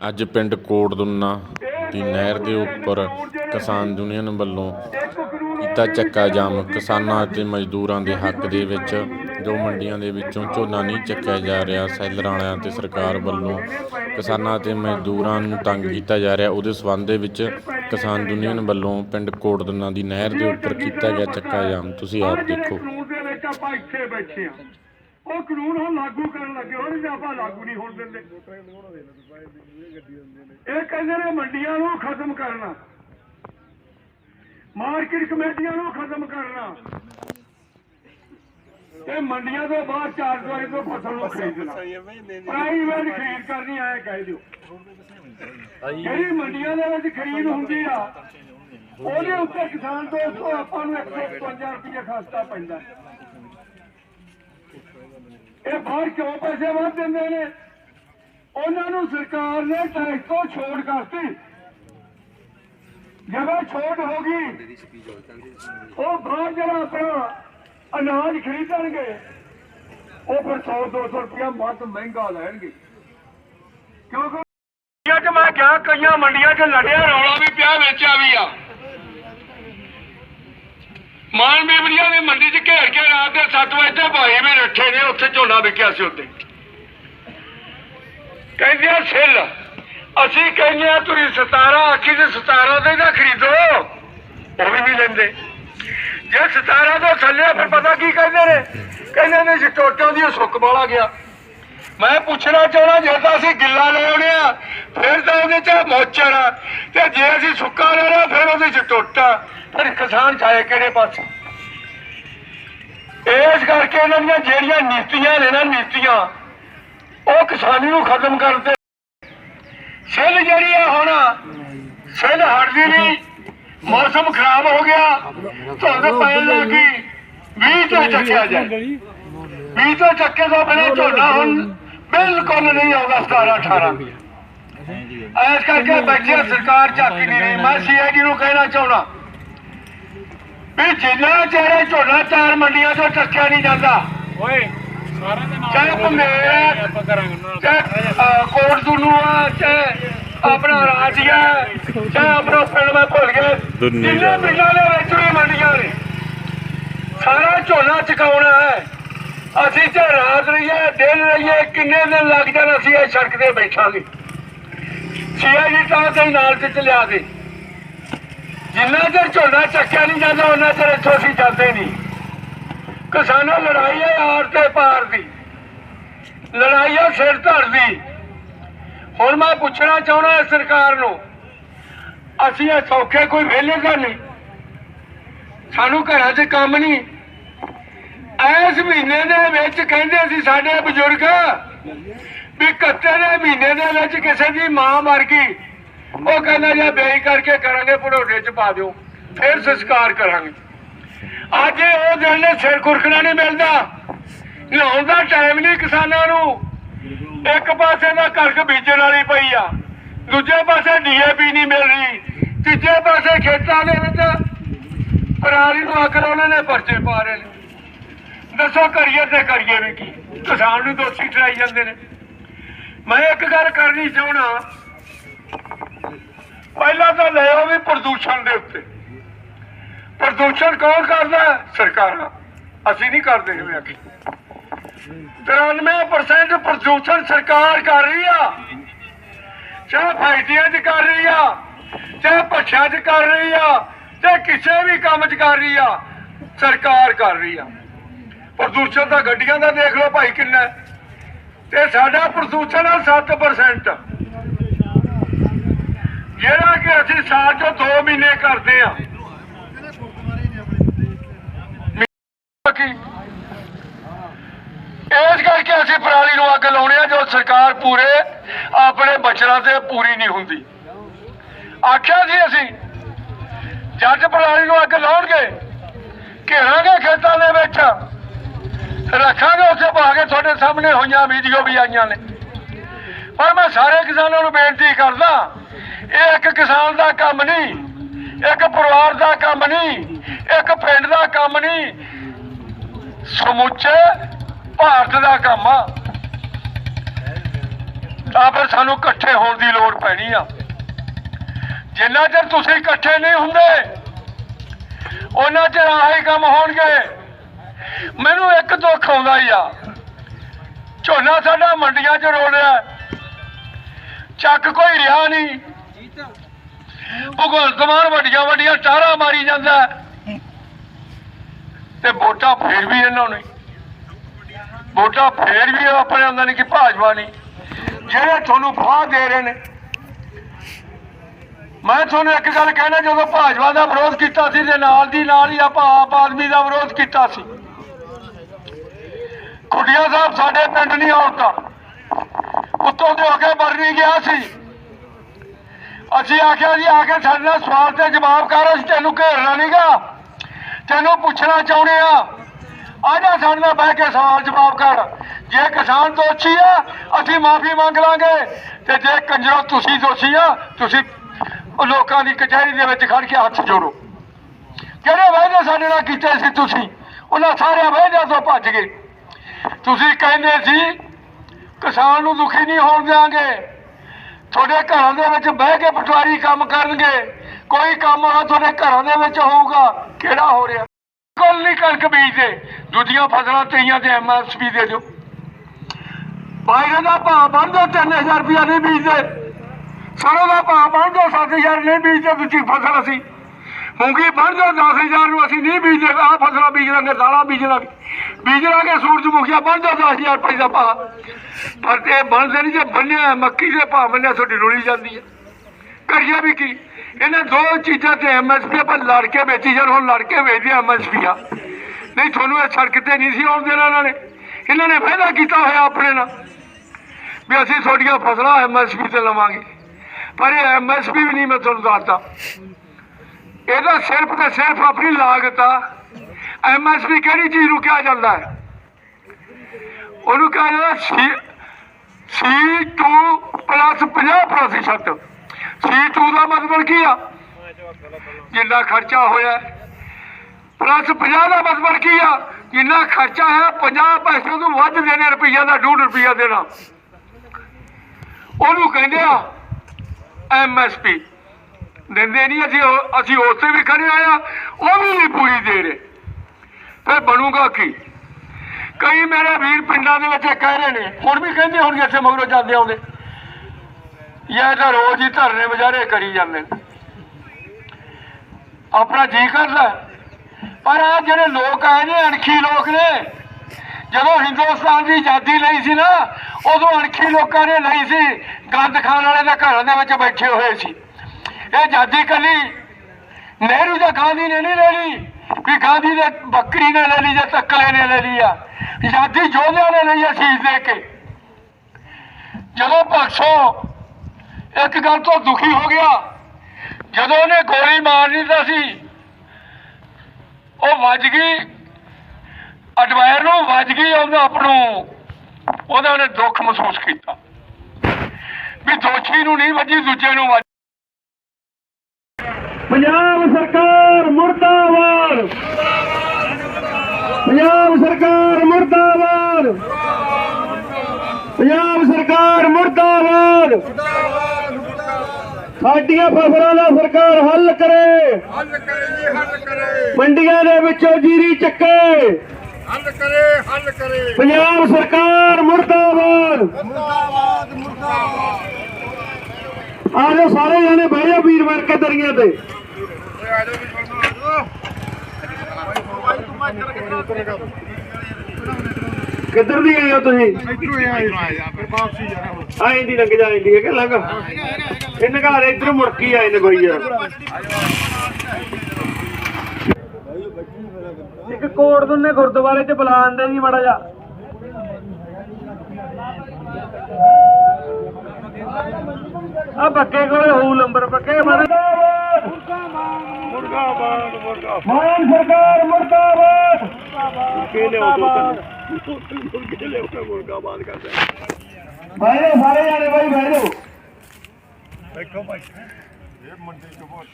ਅੱਜ ਪਿੰਡ ਕੋਟਦੁੰਨਾ ਦੀ ਨਹਿਰ ਦੇ ਉੱਪਰ ਕਿਸਾਨ ਯੂਨੀਅਨ ਵੱਲੋਂ ਕੀਤਾ ਚੱਕਾ ਜਾਮ। ਕਿਸਾਨਾਂ ਅਤੇ ਮਜ਼ਦੂਰਾਂ ਦੇ ਹੱਕ ਦੇ ਵਿੱਚ ਜੋ ਮੰਡੀਆਂ ਦੇ ਵਿੱਚੋਂ ਝੋਨਾ ਨਹੀਂ ਚੱਕਿਆ ਜਾ ਰਿਹਾ। ਸੈਲਰਾਂ ਵਾਲਿਆਂ ਤੇ ਸਰਕਾਰ ਵੱਲੋਂ ਕਿਸਾਨਾਂ ਅਤੇ ਮਜ਼ਦੂਰਾਂ ਨੂੰ ਤੰਗ ਕੀਤਾ ਜਾ ਰਿਹਾ। ਉਹਦੇ ਸਬੰਧ ਦੇ ਵਿੱਚ ਕਿਸਾਨ ਯੂਨੀਅਨ ਵੱਲੋਂ ਪਿੰਡ ਕੋਟਦੁੰਨਾ ਦੀ ਨਹਿਰ ਦੇ ਉੱਪਰ ਕੀਤਾ ਗਿਆ ਚੱਕਾ ਜਾਮ। ਤੁਸੀਂ ਆਪ ਦੇਖੋ। ਆਪਾਂ ਇੱਥੇ ਬੈਠੇ ਆ ਉਹ ਕਾਨੂੰਨ ਹੁਣ ਲਾਗੂ ਕਰਨ ਲੱਗੇ ਉਹਦੇ ਜੇ ਆਪਾਂ ਲਾਗੂ ਨਹੀਂ ਹੋਣ ਦਿੰਦੇ। ਇਹ ਕਹਿੰਦੇ ਨੇ ਮੰਡੀਆਂ ਨੂੰ ਖਤਮ ਕਰਨਾ। ਮਾਰਕੀਟ ਕਮੇਟੀਆਂ ਨੂੰ ਖਤਮ ਕਰਨਾ। ਇਹ ਮੰਡੀਆਂ ਤੋਂ ਬਾਹਰ ਚਾਰ ਦੁਆਰੇ ਤੋਂ ਫਸਲ ਨੂੰ ਖਰੀਦਣਾ। ਪ੍ਰਾਈਵੇਟ ਖਰੀਦ ਕਰਨੀ ਆਏ ਕਹਿ ਦਿਓ। ਜਿਹੜੀ ਮੰਡੀਆਂ ਦੇ ਵਿੱਚ ਖਰੀਦ ਹੁੰਦੀ ਆ, ਉਹਦੇ ਉੱਤੇ ਕਿਸਾਨ ਤੋਂ ਆਪਾਂ ਨੂੰ 155 ਰੁਪਏ ਖਰਚਾ ਪੈਂਦਾ। ਇਹ ਬਾਹਰ ਕਿਉਂ ਪੈਸੇ ਵੱਧ ਦਿੰਦੇ ਨੇ। ਉਹਨਾਂ ਨੂੰ ਸਰਕਾਰ ਨੇ ਟੈਕਸ ਤੋਂ ਛੋਟ ਕਰਤੀ। ਜਦੋਂ ਛੋਟ ਹੋ ਗਈ, ਉਹ ਬਾਹਰ ਜਿਹੜਾ ਆਪਣਾ ਅਨਾਜ ਖਰੀਦਣਗੇ। ਉਹ ਫਿਰ 100 200 ਰੁਪਇਆ ਵੱਧ ਮਹਿੰਗਾ ਲੈਣਗੇ। ਕਿਉਂਕਿ ਮੰਡੀਆਂ ਮੈਂ ਕਿਹਾ, ਕਈਆਂ ਮੰਡੀਆਂ 'ਚ ਲੜਿਆ, ਰੌਲਾ ਵੀ ਪਿਆ, ਵੇਚਿਆ ਵੀ ਆ। ਮਾਨ ਮੇਵੜੀਆਂ ਨੇ ਮੰਡੀ 'ਚ ਘੇਰ ਕੇ ਰਾਤ ਦੇ 7 ਵਜੇ ਤੇ ਭਾਈ ਵੀ ਰੱਠੇ ਨੇ, ਉੱਥੇ ਝੋਨਾ ਵਿਕਿਆ ਸੀ ਉੱਤੇ ਕਹਿੰਦੇ ਆ, ਸਿੱਲ, ਅਸੀਂ ਕਹਿੰਦੇ ਆ, ਤੁਸੀਂ 17 ਆਖੀ ਤੇ 17 ਦੇ ਨਾ ਖਰੀਦੋ, ਉਹ ਵੀ ਨਹੀਂ ਲੈਂਦੇ। ਜੇ 17 ਤੋਂ ਥੱਲੇ ਫਿਰ ਪਤਾ ਕੀ ਕਹਿੰਦੇ ਨੇ? ਕਹਿੰਦੇ ਨੇ ਸਟੋਟਾਂ ਦੀ ਸੁੱਕ ਵਾਲਾ ਗਿਆ। ਮੈਂ ਪੁੱਛਣਾ ਚਾਹਣਾ ਜੇ ਤਾਂ ਅਸੀਂ ਗਿੱਲਾ ਲੈ ਆਉਣੇ ਆ, ਫਿਰ ਤਾਂ ਉਹਦੇ ਚ ਮੋਚਰ ਆ। ਤੇ ਜੇ ਅਸੀਂ ਸੁੱਕਾ ਲੈਣਾ ਫਿਰ ਉਹਦੇ ਚ ਟੋਟਾ ਫਿਰ ਕਿਸਾਨ ਚਾਹੇ ਕਿਹੜੇ ਪਾਸੇ? ਇਸ ਕਰਕੇ ਇਹਨਾਂ ਦੀਆਂ ਜਿਹੜੀਆਂ ਨੀਤੀਆਂ ਨੇ ਨਾ ਨੀਤੀਆਂ, ਉਹ ਕਿਸਾਨੀ ਨੂੰ ਖਤਮ ਕਰਦੇ। ਸਿੱਲ ਜਿਹੜੀ ਆ ਹੁਣ, ਸਿੱਲ ਹਟਦੀ ਨਹੀਂ। ਮੌਸਮ ਖਰਾਬ ਹੋ ਗਿਆ, ਧੁੰਦ ਪੈਣ ਲੱਗੀ ਵੀਹ ਤੋਂ ਚੱਕਿਆ ਜਾਏ। ਵੀਹ ਤੋਂ ਚੱਕੇ ਤੋਂ ਬਿਨਾਂ ਝੋਨਾ ਹੁਣ ਬਿਲਕੁਲ ਨਹੀਂ ਆਉਂਦਾ 17 18 ਐਸ ਕਰਕੇ ਬੱਚੇ ਸਰਕਾਰ ਝਾਕੀ ਨਹੀਂ ਰਹੀ। ਮੈਂ ਸੀਆਈਡੀ ਨੂੰ ਕਹਿਣਾ ਚਾਹੁੰਦਾ। ਵੀ ਜਿੰਨਾ ਚਿਹਰੇ ਝੋਨਾ ਚਾਰ ਮੰਡੀਆਂ ਤੋਂ ਚੱਕਿਆ ਨਹੀਂ ਜਾਂਦਾ ਓਏ ਸਾਰਿਆਂ ਦੇ ਚਾਹੇ ਭੰਮੇਰ ਕੋਟ ਆਪਣਾ ਰਾਜੀਆ ਚਾਹੇ ਆਪਣਾ ਪਿੰਡ ਮੈਂ ਭੁੱਲ ਗਿਆ। ਦੁੰਨੀ ਜਿੰਨੇ ਜਾਣਾ। ਪਿੰਡਾਂ ਦੇ ਵਿੱਚ ਵੀ ਮੰਡੀਆਂ ਨੇ ਸਾਰਾ ਝੋਨਾ ਚਕਾਉਣਾ ਹੈ। ਅਸੀਂ ਤੇ ਰਾਤ ਰਹੀਏ, ਦਿਨ ਰਹੀਏ, ਕਿੰਨੇ ਦਿਨ ਲੱਗ ਜਾਣ ਅਸੀਂ ਇਹ ਸੜਕ ਤੇ ਬੈਠਾਂਗੇ। ਸੀਆਈਡੀ ਤਾਂ ਤੇ ਨਾਲ ਤੇ ਚਲਿਆ ਦੇ ਜਿੰਨਾ ਚਿਰ ਝੋਨਾ ਚੱਕਿਆ ਨਹੀਂ ਜਾਂਦਾ ਉਹਨਾਂ ਚਿਰ ਇੱਥੋਂ ਅਸੀਂ ਜਾਂਦੇ ਨਹੀਂ। ਕਿਸਾਨਾਂ ਲੜਾਈ ਹੈ ਆਰ ਤੇ ਪਾਰ ਦੀ। ਲੜਾਈ ਹੈ ਸਿਰ ਧੜ ਦੀ। ਹੁਣ ਮੈਂ ਪੁੱਛਣਾ ਚਾਹੁੰਦਾ ਸਰਕਾਰ ਨੂੰ, ਅਸੀਂ ਇਹ ਸੌਖੇ ਕੋਈ ਵਿਹਲੇ ਤਾਂ ਨਹੀਂ? ਸਾਨੂੰ ਘਰਾਂ 'ਚ ਕੰਮ ਨਹੀਂ। ਇਸ ਮਹੀਨੇ ਦੇ ਵਿੱਚ ਕਹਿੰਦੇ ਸੀ ਸਾਡੇ ਬਜ਼ੁਰਗ ਵੀ ਕੱਤੇ ਦੇ ਮਹੀਨੇ ਦੇ ਵਿੱਚ ਕਿਸੇ ਦੀ ਮਾਂ ਮਰ ਗਈ। ਉਹ ਕਹਿੰਦਾ, ਜੇ ਬੇਈ ਕਰਕੇ ਕਰਾਂਗੇ ਪੜੋੜੇ 'ਚ ਪਾ ਦਿਓ, ਫਿਰ ਸੰਸਕਾਰ ਕਰਾਂਗੇ। ਅੱਜ ਉਹ ਦਿਨ ਨੇ ਸਿਰ ਖੁਰਕਣਾ ਨਹੀਂ ਮਿਲਦਾ। ਨਹਾਉਣ ਦਾ ਟਾਈਮ ਨਹੀਂ ਕਿਸਾਨਾਂ ਨੂੰ। ਇੱਕ ਪਾਸੇ ਦਾ ਕਣਕ ਬੀਜਣ ਵਾਲੀ ਪਈ ਆ, ਦੂਜੇ ਪਾਸੇ ਡੀਏਪੀ ਨਹੀਂ ਮਿਲ ਰਹੀ। ਤੀਜੇ ਪਾਸੇ ਖੇਤਾਂ ਦੇ ਵਿੱਚ ਪਰਾਲੀ ਨੂੰ ਅੱਗ ਉਹਨਾਂ ਨੇ ਪਰਚੇ ਪਾ ਰਹੇ ਨੇ। ਦੱਸੋ ਕਰੀਏ ਤੇ ਕਰੀਏ ਵੀ ਕੀ? ਕਿਸਾਨ ਨੂੰ ਦੋਸ਼ੀ ਠਹਿਰਾਈ ਜਾਂਦੇ ਨੇ। ਮੈਂ ਇੱਕ ਗੱਲ ਕਰਨੀ ਚਾਹਣਾ ਪਹਿਲਾਂ ਤਾਂ ਲੈ ਵੀ ਪ੍ਰਦੂਸ਼ਣ ਦੇ ਉੱਤੇ। ਪ੍ਰਦੂਸ਼ਣ ਕੌਣ ਕਰਦਾ? ਸਰਕਾਰਾਂ। ਅਸੀਂ ਨਹੀਂ ਕਰਦੇ ਜਿਵੇਂ ਆਖੀ 93% ਪ੍ਰਦੂਸ਼ਣ ਸਰਕਾਰ ਕਰ ਰਹੀ ਆ। ਚਾਹੇ ਫੈਕਟਰੀਆਂ 'ਚ ਕਰ ਰਹੀ ਆ, ਚਾਹੇ ਭੱਛਾਂ 'ਚ ਕਰ ਰਹੀ ਆ, ਚਾਹੇ ਕਿਸੇ ਵੀ ਕੰਮ 'ਚ ਕਰ ਰਹੀ ਆ, ਸਰਕਾਰ ਕਰ ਰਹੀ ਆ। ਪ੍ਰਦੂਸ਼ਣ ਤਾਂ ਗੱਡੀਆਂ ਦਾ ਦੇਖ ਲਓ ਭਾਈ ਕਿੰਨਾ ਤੇ ਸਾਡਾ ਪ੍ਰਦੂਸ਼ਣ ਆ 7% ਜਿਹੜਾ ਕਿ ਅਸੀਂ ਸਾਲ 'ਚੋਂ 2 ਮਹੀਨੇ ਕਰਦੇ ਆ ਇਸ ਕਰਕੇ ਅਸੀਂ ਪਰਾਲੀ ਨੂੰ ਅੱਗ ਲਾਉਣੇ ਆ, ਜੋ ਸਰਕਾਰ ਪੂਰੇ ਆਪਣੇ ਬਚਨਾਂ ਤੇ ਪੂਰੀ ਨਹੀਂ ਹੁੰਦੀ। ਆਖਿਆ ਸੀ ਅਸੀਂ ਜੱਜ ਪਰਾਲੀ ਨੂੰ ਅੱਗ ਲਾਉਣਗੇ, ਘੇਰਾਂਗੇ ਖੇਤਾਂ ਦੇ ਵਿੱਚ। ਰੱਖਾਂਗੇ, ਉੱਥੇ ਪਾ ਕੇ ਤੁਹਾਡੇ ਸਾਹਮਣੇ ਹੋਈਆਂ ਵੀਡੀਓ ਵੀ ਆਈਆਂ ਨੇ। ਪਰ ਮੈਂ ਸਾਰੇ ਕਿਸਾਨਾਂ ਨੂੰ ਬੇਨਤੀ ਕਰਦਾ, ਇਹ ਇੱਕ ਕਿਸਾਨ ਦਾ ਕੰਮ ਨਹੀਂ, ਇੱਕ ਪਰਿਵਾਰ ਦਾ ਕੰਮ ਨਹੀਂ, ਇੱਕ ਪਿੰਡ ਦਾ ਕੰਮ ਨਹੀਂ, ਸਮੁੱਚੇ ਭਾਰਤ ਦਾ ਕੰਮ ਆ। ਤਾਂ ਫਿਰ ਸਾਨੂੰ ਇਕੱਠੇ ਹੋਣ ਦੀ ਲੋੜ ਪੈਣੀ ਆ। ਜਿੰਨਾ ਚਿਰ ਤੁਸੀਂ ਇਕੱਠੇ ਨਹੀਂ ਹੁੰਦੇ, ਉਹਨਾਂ ਚਿਰ ਆਹੀ ਕੰਮ ਹੋਣਗੇ। ਮੈਨੂੰ ਇੱਕ ਦੁੱਖ ਆਉਂਦਾ ਹੀ ਆ। ਝੋਨਾ ਸਾਡਾ ਮੰਡੀਆਂ 'ਚ ਰੋਲ ਰਿਹਾ ਚੱਕ ਕੋਈ ਰਿਹਾ ਨਹੀਂ। ਭਗਵੰਤ ਮਾਨ ਵੱਡੀਆਂ ਵੱਡੀਆਂ ਟਾਰਾਂ ਮਾਰੀ ਜਾਂਦਾ ਤੇ ਵੋਟਾਂ ਫੇਰ ਵੀ ਇਹਨਾਂ ਨੇ ਵੋਟਾਂ ਫੇਰ ਵੀ ਆਪਣੇ ਆਉਂਦਾ ਨਹੀਂ ਕਿ ਭਾਜਪਾ ਨਹੀਂ। ਜਿਹੜੇ ਤੁਹਾਨੂੰ ਫਾਹ ਦੇ ਰਹੇ ਨੇ। ਮੈਂ ਤੁਹਾਨੂੰ ਇੱਕ ਗੱਲ ਕਹਿਣਾ, ਜਦੋਂ ਭਾਜਪਾ ਦਾ ਵਿਰੋਧ ਕੀਤਾ ਸੀ ਤੇ ਨਾਲ ਦੀ ਨਾਲ ਹੀ ਆਪਾਂ ਆਪ ਆਦਮੀ ਦਾ ਵਿਰੋਧ ਕੀਤਾ ਸੀ। ਕੁੜੀਆਂ ਸਾਹਿਬ ਸਾਡੇ ਪਿੰਡ ਨਹੀਂ ਆਉਂਦਾ ਉੱਤੋਂ ਦੇ ਹੋ ਕੇ ਬਰਨੀ ਗਿਆ ਸੀ। ਅਸੀਂ ਆਖਿਆ ਜੀ, ਆ ਕੇ ਸਾਡੇ ਨਾਲ ਸਵਾਲ ਤੇ ਜਵਾਬ ਕਰ, ਅਸੀਂ ਤੈਨੂੰ ਘੇਰਨਾ ਨਹੀਂਗਾ ਤੈਨੂੰ ਪੁੱਛਣਾ ਚਾਹੁੰਦੇ ਆ। ਆ ਸਾਡੇ ਨਾਲ ਬਹਿ ਕੇ ਸਵਾਲ ਜਵਾਬ ਕਰ। ਜੇ ਕਿਸਾਨ ਦੋਸ਼ੀ ਆ, ਅਸੀਂ ਮਾਫੀ ਮੰਗ ਲਾਂਗੇ। ਤੇ ਜੇ ਕੰਜਰੋ ਤੁਸੀਂ ਦੋਸ਼ੀ ਆ, ਤੁਸੀਂ ਲੋਕਾਂ ਦੀ ਕਚਹਿਰੀ ਦੇ ਵਿੱਚ ਖੜ ਕੇ ਹੱਥ ਜੋੜੋ। ਕਿਹੜੇ ਵਾਅਦੇ ਸਾਡੇ ਨਾਲ ਕੀਤੇ ਸੀ ਤੁਸੀਂ? ਉਹਨਾਂ ਸਾਰਿਆਂ ਵਾਅਦਿਆਂ ਤੋਂ ਭੱਜ ਗਏ। ਤੁਸੀਂ ਕਹਿੰਦੇ ਸੀ, ਕਿਸਾਨ ਨੂੰ ਦੁਖੀ ਨਹੀਂ ਹੋਣ ਦਿਆਂਗੇ। ਤੁਹਾਡੇ ਘਰਾਂ ਦੇ ਵਿੱਚ ਬਹਿ ਕੇ ਪਟਵਾਰੀ ਕੰਮ ਕਰਨਗੇ। ਕੋਈ ਕੰਮ ਆ ਤੁਹਾਡੇ ਘਰਾਂ ਦੇ ਵਿੱਚ ਹੋਊਗਾ। ਕਿਹੜਾ ਹੋ ਰਿਹਾ? ਕੋਲ ਨਹੀਂ ਕਣਕ ਬੀਜਦੇ। ਦੂਜੀਆਂ ਫਸਲਾਂ ਤੇਈਆਂ ਤੇ ਐਮਐਸਪੀ ਦੇ ਦਿਓ। ਬਾਈਰੇ ਦਾ ਭਾਅ ਬਣ ਦੋ 3000 ਰੁਪਇਆ ਨਹੀਂ ਬੀਜਦੇ। ਸਰੋਂ ਦਾ ਭਾਅ ਬਣ ਦੋ 7000 ਨਹੀਂ ਬੀਜਦੇ। ਦੂਜੀ ਫਸਲ ਅਸੀਂ ਮੂੰਗੀ ਬਣ ਦੋ 10000 ਨੂੰ, ਅਸੀਂ ਨਹੀਂ ਬੀਜਦੇ, ਆਹ ਫਸਲਾਂ ਬੀਜ ਲਾਂਗੇ, ਦਾਲਾਂ ਬੀਜ ਲਾਂਗੇ। ਬੀਜ ਲਾਂਗੇ ਸੂਰਜਮੁਖੀਆਂ ਬਣ ਦੋ 10000 ਰੁਪਏ ਦਾ ਭਾਅ। ਪਰ ਤੇ ਬਣਦੇ ਨਹੀਂ, ਜੇ ਬੰਨਿਆ, ਮੱਕੀ ਦੇ ਭਾਅ ਬੰਨਿਆ, ਤੁਹਾਡੀ ਰੁਲੀ ਜਾਂਦੀ ਹੈ। ਕਰੀਏ ਵੀ ਕੀ? ਇਹਨਾਂ ਦੋ ਚੀਜ਼ਾਂ ਤੇ ਐਮਐਸਪੀ ਆਪਾਂ ਲੜ ਕੇ ਵੇਚੀ ਜਾਣ, ਹੁਣ ਲੜ ਕੇ ਵੇਚਦੇ ਐਮਐਸਪੀ ਆ। ਨਹੀਂ, ਤੁਹਾਨੂੰ ਇਹ ਸੜਕ ਤੇ ਨਹੀਂ ਸੀ ਆਉਣ ਦੇਣਾ ਇਹਨਾਂ ਨੇ। ਇਹਨਾਂ ਨੇ ਵਾਅਦਾ ਕੀਤਾ ਹੋਇਆ ਆਪਣੇ ਨਾਲ ਵੀ ਅਸੀਂ ਤੁਹਾਡੀਆਂ ਫਸਲਾਂ ਐਮਐਸਪੀ ਤੇ ਲਵਾਂਗੇ। ਪਰ ਇਹ ਐਮਐਸਪੀ ਵੀ ਨਹੀਂ ਮੈਂ ਤੁਹਾਨੂੰ ਦੱਸਦਾ। ਇਹਦਾ ਸਿਰਫ ਤੇ ਸਿਰਫ ਆਪਣੀ ਲਾਗਤ ਆ। ਐਮਐਸਪੀ ਕਿਹੜੀ ਚੀਜ਼ ਨੂੰ ਕਿਹਾ ਜਾਂਦਾ ਹੈ? ਉਹਨੂੰ ਕਿਹਾ ਜਾਂਦਾ ਸੀ C2 ਪਲੱਸ 50% C2 ਦਾ ਮਤਲਬ ਕੀ ਆ? ਜਿੰਨਾ ਖਰਚਾ ਹੋਇਆ ਪਲੱਸ 50 ਦਾ ਮਤਲਬ ਕੀ ਆ? ਜਿੰਨਾ ਖਰਚਾ ਹੈ 50 ਪੈਸੇ ਤੋਂ ਵੱਧ ਦੇਣੇ ਰੁਪਈਆ ਦਾ 2 ਰੁਪਈਆ ਦੇਣਾ। ਉਹਨੂੰ ਕਹਿੰਦੇ ਆ ਐਮਐਸਪੀ ਦਿੰਦੇ ਨਹੀਂ, ਅਸੀਂ ਅਸੀਂ ਉਸ ਤੇ ਵੀ ਖੜੇ ਆਇਆ ਉਹ ਵੀ ਨਹੀਂ ਪੂਰੀ ਦੇ ਰਹੇ ਫਿਰ ਬਣੂਗਾ ਕੀ? ਕਈ ਮੇਰੇ ਵੀਰ ਪਿੰਡਾਂ ਦੇ ਵਿੱਚ ਕਹਿ ਰਹੇ ਨੇ, ਹੁਣ ਵੀ ਕਹਿੰਦੇ ਹੁਣ ਇੱਥੇ ਮਗਰੋਂ ਜਾਂਦੇ ਆਉਂਦੇ। ਇਹ ਤਾਂ ਰੋਜ਼ ਹੀ ਧਰਨੇ ਵਿਚਾਰੇ ਕਰੀ ਜਾਂਦੇ। ਆਪਣਾ ਜੀ ਕਰਦਾ। ਪਰ ਆ ਜਿਹੜੇ ਲੋਕ ਆਏ ਨੇ, ਅਣਖੀ ਲੋਕ ਨੇ, ਜਦੋਂ ਹਿੰਦੁਸਤਾਨ ਦੀ ਆਜ਼ਾਦੀ ਲਈ ਸੀ ਨਾ, ਉਦੋਂ ਅਣਖੀ ਲੋਕਾਂ ਨੇ ਲਈ ਸੀ, ਗੰਦ ਖਾਣ ਵਾਲੇ ਦੇ ਘਰਾਂ ਦੇ ਵਿੱਚ ਬੈਠੇ ਹੋਏ ਸੀ। ਇਹ ਆਜ਼ਾਦੀ ਕੱਲੀ ਨਹਿਰੂ ਜਾਂ ਗਾਂਧੀ ਨੇ ਨਹੀਂ ਲੈ ਲਈ, ਵੀ ਗਾਂਧੀ ਦੇ ਬੱਕਰੀ ਨੇ ਲੈ ਲਈ ਜਾਂ ਤੱਕਲੇ ਨੇ ਲੈ ਲਈ ਆ ਆਜ਼ਾਦੀ ਯੋਧਿਆਂ ਨੇ ਲਈ ਆ ਸ਼ਹੀਦ ਦੇ ਕੇ। ਜਦੋਂ ਭਗਸੋ ਇੱਕ ਗੱਲ ਤੋਂ ਦੁਖੀ ਹੋ ਗਿਆ, ਜਦੋਂ ਉਹਨੇ ਗੋਲੀ ਮਾਰਨੀ ਤਾਂ ਸੀ, ਉਹ ਵੱਜ ਗਈ ਅਡਵਾਇਰ ਨੂੰ ਵੱਜ ਗਈ ਉਹਨੂੰ ਆਪ ਨੂੰ, ਉਹਦਾ ਉਹਨੇ ਦੁੱਖ ਮਹਿਸੂਸ ਕੀਤਾ। ਵੀ ਦੋਸ਼ੀ ਨੂੰ ਨਹੀਂ ਵੱਜੀ, ਦੂਜੇ ਨੂੰ ਵੱਜ ਪੰਜਾਬ ਸਰਕਾਰ ਮੁਰਦਾਬਾਦ ਪੰਜਾਬ ਸਰਕਾਰ ਮੁਰਦਾਬਾਦ। ਪੰਜਾਬ ਸਰਕਾਰ ਮੁਰਦਾਬਾਦ। ਸਾਡੀਆਂ ਫਸਲਾਂ ਦਾ ਸਰਕਾਰ ਹੱਲ ਕਰੇ। ਹੱਲ ਕਰੇ ਜੀ ਹੱਲ ਕਰੇ। ਮੰਡੀਆਂ ਦੇ ਵਿੱਚੋਂ ਜੀਰੀ ਚੱਕੇ। ਹੱਲ ਕਰੇ ਹੱਲ ਕਰੇ। ਪੰਜਾਬ ਸਰਕਾਰ ਮੁਰਦਾਬਾਦ। ਮੁਰਦਾਬਾਦ ਮੁਰਦਾਬਾਦ। ਆ ਜਾਓ ਸਾਰੇ ਜਣੇ ਬਹਿ ਜਾਓ ਵੀਰ ਵਰ ਕੇ ਦਰੀਆਂ ਤੇ ਓਏ ਆ ਜਾਓ ਵੀ ਸੁਣੋ ਕਿੱਧਰ ਦੀ ਆਏ ਹੋ ਤੁਸੀਂ? ਇਧਰੋਂ ਫਿਰ ਵਾਪਸੀ ਜਾਣਾ ਹੁਣ ਆਏ ਦੀ ਲੰਘ ਜਾਂਦੀ ਹੈ ਕਿ ਲੰਘ ਇਹ ਨਗਾਰ ਇੱਧਰ ਮੁੜ ਕੇ ਆਏ ਨੇ ਕੋਈ ਯਾਰ। ਇੱਕ ਕੋੜ ਦੁੰਨੇ ਗੁਰਦੁਆਰੇ 'ਚ ਬੁਲਾਉਂਦੇ ਜੀ ਮੜਾ ਜਾ ਆ ਬੱਕੇ ਕੋਲੇ ਹੋਊ ਨੰਬਰ ਬੱਕੇ ਮੁਰਦਾਬਾਦ ਮੁਰਦਾਬਾਦ ਮੁਰਦਾਬਾਦ। ਮਾਨ ਸਰਕਾਰ ਮੁਰਦਾਬਾਦ। ਕੇ ਲਿਓ ਦੋ ਤਿੰਨ ਮੁਰਗੇ ਬਹਿ ਜਾਓ ਸਾਰੇ ਜਾਣੇ ਬਾਈ ਬਹਿ ਜਾਓ। ਦੇਖੋ ਭਾਈ ਇਹ ਮੰਡੀ ਚ ਬਹੁਤ